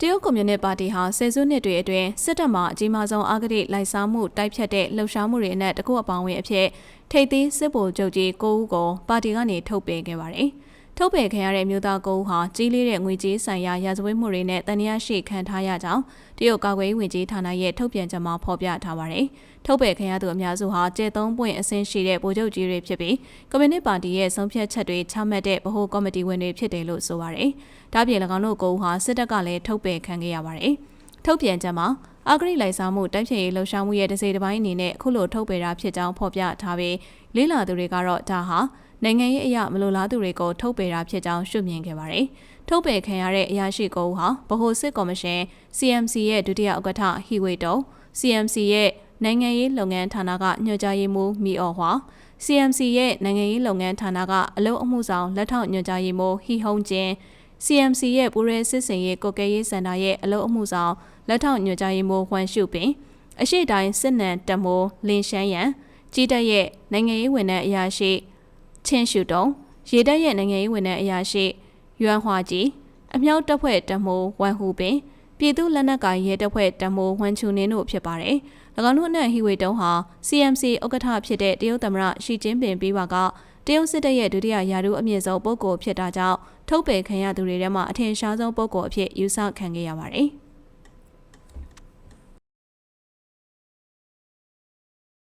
တရုတ်ကွန်မြူနစ်ပါတီဟာဆယ်စုနှစ်တွေအတွင်းစစ်တပ်မှအကြီးမားဆုံးအာဂတိလိုက်စားမှုတိုက်ဖြတ်တဲ့လှုပ်ရှားမှုတွေအနက်တစ်ခုအပေါင်းဝင်အဖြစ်ထိပ်သီးစစ်ဗိုလ်ချုပ်ကြီး၉ဦးကိုပါတီကနေထုတ်ပယ်ခဲ့ပါတယ်။ ထုတ်ပယ်ခံရတဲ့မြို့သား၉ဦးဟာကြီးလေးတဲ့ငွေကြေးဆိုင်ရာရာဇဝတ်မှုတွေနဲ့တန်ရာရှိခံထားရကြောင်းတရုတ်ကာကွယ်ရေးဝန်ကြီးဌာနရဲ့ထုတ်ပြန်ချက်မှာဖော်ပြထားပါတယ်။ထုတ်ပယ်ခံရသူအများစုဟာကျဲသုံးပွင့်အဆင့်ရှိတဲ့ဗိုလ်ချုပ်ကြီးတွေဖြစ်ပြီးကွန်မြူနစ်ပါတီရဲ့ဆုံးဖြတ်ချက်တွေချမှတ်တဲ့ဗဟိုကော်မတီဝင်တွေဖြစ်တယ်လို့ဆိုပါတယ်။ဒါပြင်၎င်းတို့၉ဦးဟာစစ်တပ်ကလည်းထုတ်ပယ်ခံခဲ့ရပါတယ်။ထုတ်ပြန်ချက်မှာအဂရိလိုက်စားမှုတိုက်ဖြတ်ရေးလှုပ်ရှားမှုရဲ့တစ်စိတ်တစ်ပိုင်းအနေနဲ့အခုလိုထုတ်ပယ်တာဖြစ်ကြောင်းဖော်ပြထားပြီးလေးလာသူတွေကတော့ဒါဟာ နိုင်ငံရေးအရာမလိုလားသူတွေကိုထုတ်ပယ်တာဖြစ်ကြောင်းရှုမြင်ခဲ့ပါတယ်။ထုတ်ပယ်ခံရတဲ့အရာရှိကောဟာဗဟိုစစ်ကော်မရှင် CMC ရဲ့ဒုတိယဥက္ကဋ္ဌဟီဝေတုံ CMC ရဲ့နိုင်ငံရေးလုပ်ငန်းဌာနကညွှန်ကြားရေးမှူးမီအော်ဟွာ CMC ရဲ့နိုင်ငံရေးလုပ်ငန်းဌာနကအလုပ်အမှုဆောင်လက်ထောက်ညွှန်ကြားရေးမှူးဟီဟုံကျင်း CMC ရဲ့ပူရဲစစ်စင်ရေးကိုကဲရေးစင်တာရဲ့အလုပ်အမှုဆောင်လက်ထောက်ညွှန်ကြားရေးမှူးဟွမ်ရှုပင်အရှိတိုင်းစစ်နံတမိုးလင်းရှမ်းရန်ကြီးတက်ရဲ့နိုင်ငံရေးဝန်ထမ်းအရာရှိ ချင်းရှုတုံရေတပ်ရဲ့နိုင်ငံရေးဝန်ထမ်းအရာရှိရွမ်ဟွာကြီးအမြောက်တပ်ဖွဲ့တမိုးဝမ်ဟူပင်ပြည်သူလက်နက်ကိုင်ရဲတပ်ဖွဲ့တမိုးဝမ်ချူနင်းတို့ဖြစ်ပါတယ်။၎င်းတို့နဲ့ဟီဝေတုံးဟာ CMC ဥက္ကဋ္ဌဖြစ်တဲ့တရုတ်သမ္မတရှီကျင်းပင်ပြီးပါကတရုတ်စစ်တပ်ရဲ့ဒုတိယယာဒူးအမြင့်ဆုံးပုဂ္ဂိုလ်ဖြစ်တာကြောင့်ထုတ်ပယ်ခံရသူတွေထဲမှာအထင်ရှားဆုံးပုဂ္ဂိုလ်အဖြစ်ယူဆခံခဲ့ရပါတယ်။